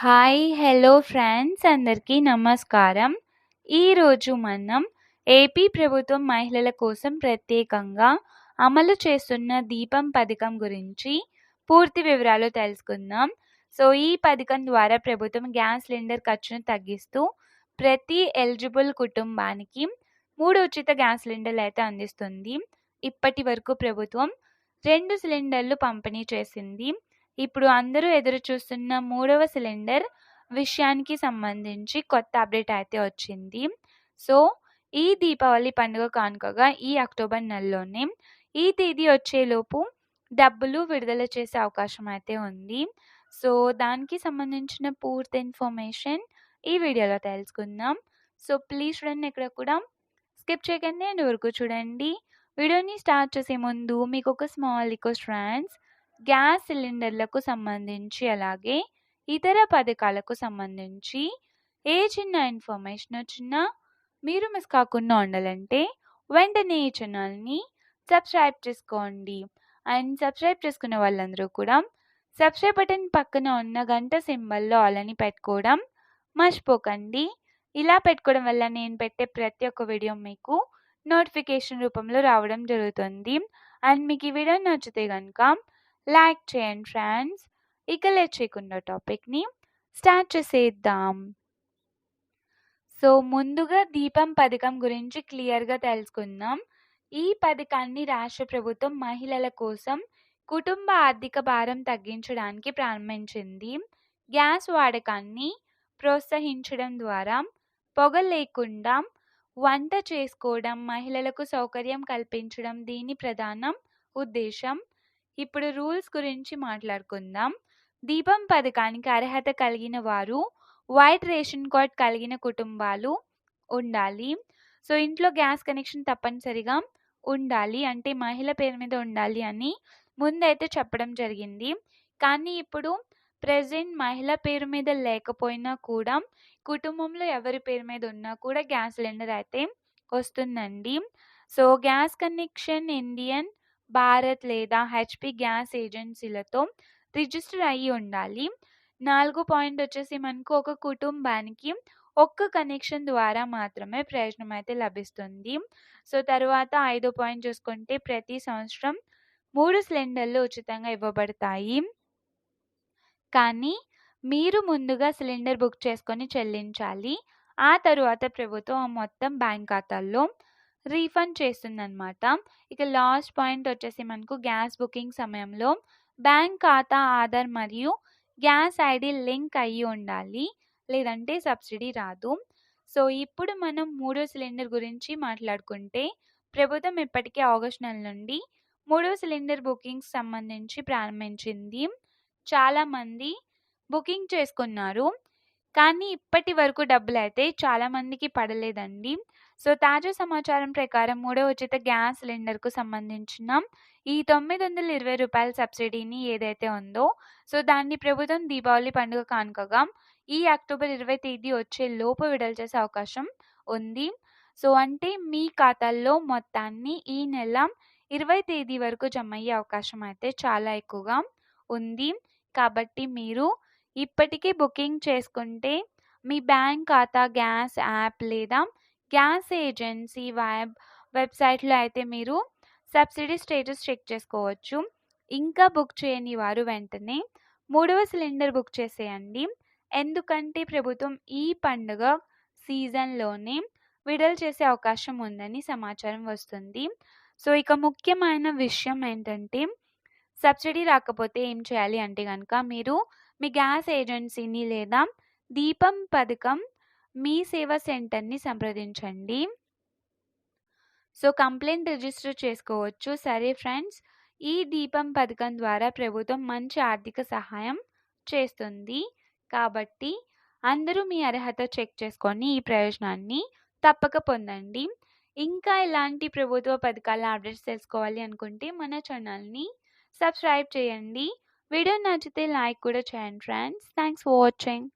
Hi hello friends అందరికీ నమస్కారం. ఈరోజు మనం ఏపీ ప్రభుత్వం మహిళల కోసం ప్రత్యేకంగా అమలు చేస్తున్న దీపం పథకం గురించి పూర్తి వివరాలు తెలుసుకుందాం. సో ఈ పథకం ద్వారా ప్రభుత్వం గ్యాస్ సిలిండర్ ఖర్చును తగ్గిస్తూ ప్రతి ఎలిజిబుల్ కుటుంబానికి మూడు ఉచిత గ్యాస్ సిలిండర్లు అయితే అందిస్తుంది. ఇప్పటి వరకు ప్రభుత్వం రెండు సిలిండర్లు పంపిణీ చేసింది. ఇప్పుడు అందరూ ఎదురు చూస్తున్న మూడవ సిలిండర్ విషయానికి సంబంధించి కొత్త అప్డేట్ అయితే వచ్చింది. సో ఈ దీపావళి పండుగ కానుకగా ఈ అక్టోబర్ నెలలోనే ఈ తేదీ వచ్చేలోపు డబ్బులు విడుదల చేసే అవకాశం అయితే ఉంది. సో దానికి సంబంధించిన పూర్తి ఇన్ఫర్మేషన్ ఈ వీడియోలో తెలుసుకుందాం. సో ప్లీజ్ చూడండి ఇక్కడ కూడా స్కిప్ చేయకండి అండ్ వరకు చూడండి. వీడియోని స్టార్ట్ చేసే ముందు మీకు ఒక స్మాల్ రిక్వెస్ట్ ఫ్రెండ్స్ గ్యాస్ సిలిండర్లకు సంబంధించి అలాగే ఇతర పథకాలకు సంబంధించి ఏ చిన్న ఇన్ఫర్మేషన్ వచ్చినా మీరు మిస్ కాకుండా ఉండాలంటే వెంటనే ఈ ఛానల్ని సబ్స్క్రైబ్ చేసుకోండి. అండ్ సబ్స్క్రైబ్ చేసుకున్న వాళ్ళందరూ కూడా సబ్స్క్రైబ్ బటన్ పక్కన ఉన్న గంట సింబల్లో ఆల్ పెట్టుకోవడం మర్చిపోకండి. ఇలా పెట్టుకోవడం వల్ల నేను పెట్టే ప్రతి ఒక్క వీడియో మీకు నోటిఫికేషన్ రూపంలో రావడం జరుగుతుంది. అండ్ మీకు ఈ వీడియో నచ్చితే కనుక లైక్ చేయండి ఫ్రెండ్స్. ఇక లేచేకున్న చేయకుండా టాపిక్ని స్టార్ట్ చేసేద్దాం. సో ముందుగా దీపం పథకం గురించి క్లియర్గా తెలుసుకుందాం. ఈ పథకాన్ని రాష్ట్ర ప్రభుత్వం మహిళల కోసం కుటుంబ ఆర్థిక భారం తగ్గించడానికి ప్రారంభించింది. గ్యాస్ వాడకాన్ని ప్రోత్సహించడం ద్వారా పొగ లేకుండా వంట చేసుకోవడం మహిళలకు సౌకర్యం కల్పించడం దీని ప్రధాన ఉద్దేశం. ఇప్పుడు రూల్స్ గురించి మాట్లాడుకుందాం. దీపం పథకానికి అర్హత కలిగిన వారు వైట్ రేషన్ కార్డ్ కలిగిన కుటుంబాలు ఉండాలి. సో ఇంట్లో గ్యాస్ కనెక్షన్ తప్పనిసరిగా ఉండాలి. అంటే మహిళ పేరు మీద ఉండాలి అని ముందైతే చెప్పడం జరిగింది. కానీ ఇప్పుడు ప్రజెంట్ మహిళ పేరు మీద లేకపోయినా కూడా కుటుంబంలో ఎవరి పేరు మీద ఉన్నా కూడా గ్యాస్ సిలిండర్ అయితే వస్తుందండి. So gas connection Indian Bharat లేదా హెచ్పి గ్యాస్ ఏజెన్సీలతో రిజిస్టర్ అయ్యి ఉండాలి. నాలుగు పాయింట్ వచ్చేసి మనకు ఒక కుటుంబానికి ఒక్క కనెక్షన్ ద్వారా మాత్రమే ప్రయోజనం అయితే లభిస్తుంది. సో తర్వాత ఐదో పాయింట్ చూసుకుంటే ప్రతి సంవత్సరం మూడు సిలిండర్లు ఉచితంగా ఇవ్వబడతాయి. కానీ మీరు ముందుగా సిలిండర్ బుక్ చేసుకొని చెల్లించాలి. ఆ తరువాత ప్రభుత్వం మొత్తం బ్యాంక్ ఖాతాల్లో రీఫండ్ చేస్తుందన్నమాట. ఇక లాస్ట్ పాయింట్ వచ్చేసి మనకు గ్యాస్ బుకింగ్ సమయంలో బ్యాంక్ ఖాతా ఆధార్ మరియు గ్యాస్ ఐడి లింక్ అయ్యి ఉండాలి. లేదంటే సబ్సిడీ రాదు. సో ఇప్పుడు మనం మూడో సిలిండర్ గురించి మాట్లాడుకుంటే ప్రభుత్వం ఇప్పటికే ఆగస్ట్ నెల నుండి మూడో సిలిండర్ బుకింగ్స్ సంబంధించి ప్రారంభించింది. చాలామంది బుకింగ్ చేసుకున్నారు. కానీ ఇప్పటి వరకు డబ్బులు అయితే చాలామందికి పడలేదండి. సో తాజా సమాచారం ప్రకారం మూడో ఉచిత గ్యాస్ సిలిండర్కు సంబంధించిన ఈ తొమ్మిది వందల ఇరవై రూపాయల సబ్సిడీని ఏదైతే ఉందో సో దాన్ని ప్రభుత్వం దీపావళి పండుగ కానుకగా ఈ అక్టోబర్ ఇరవై తేదీ వచ్చే లోపు విడుదల చేసే అవకాశం ఉంది. సో అంటే మీ ఖాతాల్లో మొత్తాన్ని ఈ నెల ఇరవై తేదీ వరకు జమ అయ్యే అవకాశం అయితే చాలా ఎక్కువగా ఉంది. కాబట్టి మీరు ఇప్పటికే బుకింగ్ చేసుకుంటే మీ బ్యాంక్ ఖాతా గ్యాస్ యాప్ లేదా గ్యాస్ ఏజెన్సీ వెబ్ వెబ్సైట్లో అయితే మీరు సబ్సిడీ స్టేటస్ చెక్ చేసుకోవచ్చు. ఇంకా బుక్ చేయని వారు వెంటనే మూడవ సిలిండర్ బుక్ చేసేయండి. ఎందుకంటే ప్రభుత్వం ఈ పండుగ సీజన్లోనే విడుదల చేసే అవకాశం ఉందని సమాచారం వస్తుంది. సో ఇక ముఖ్యమైన విషయం ఏంటంటే సబ్సిడీ రాకపోతే ఏం చేయాలి అంటే కనుక మీరు మీ గ్యాస్ ఏజెన్సీని లేదా దీపం పథకం మీ సేవా సెంటర్ని సంప్రదించండి. సో కంప్లైంట్ రిజిస్టర్ చేసుకోవచ్చు. సరే ఫ్రెండ్స్ ఈ దీపం పథకం ద్వారా ప్రభుత్వం మంచి ఆర్థిక సహాయం చేస్తుంది. కాబట్టి అందరూ మీ అర్హత చెక్ చేసుకొని ఈ ప్రయోజనాన్ని తప్పక పొందండి. ఇంకా ఇలాంటి ప్రభుత్వ పథకాల అప్డేట్స్ తెలుసుకోవాలి అనుకుంటే మన ఛానల్ని సబ్స్క్రైబ్ చేయండి. video nudge the like, good channel friends. Thanks for watching.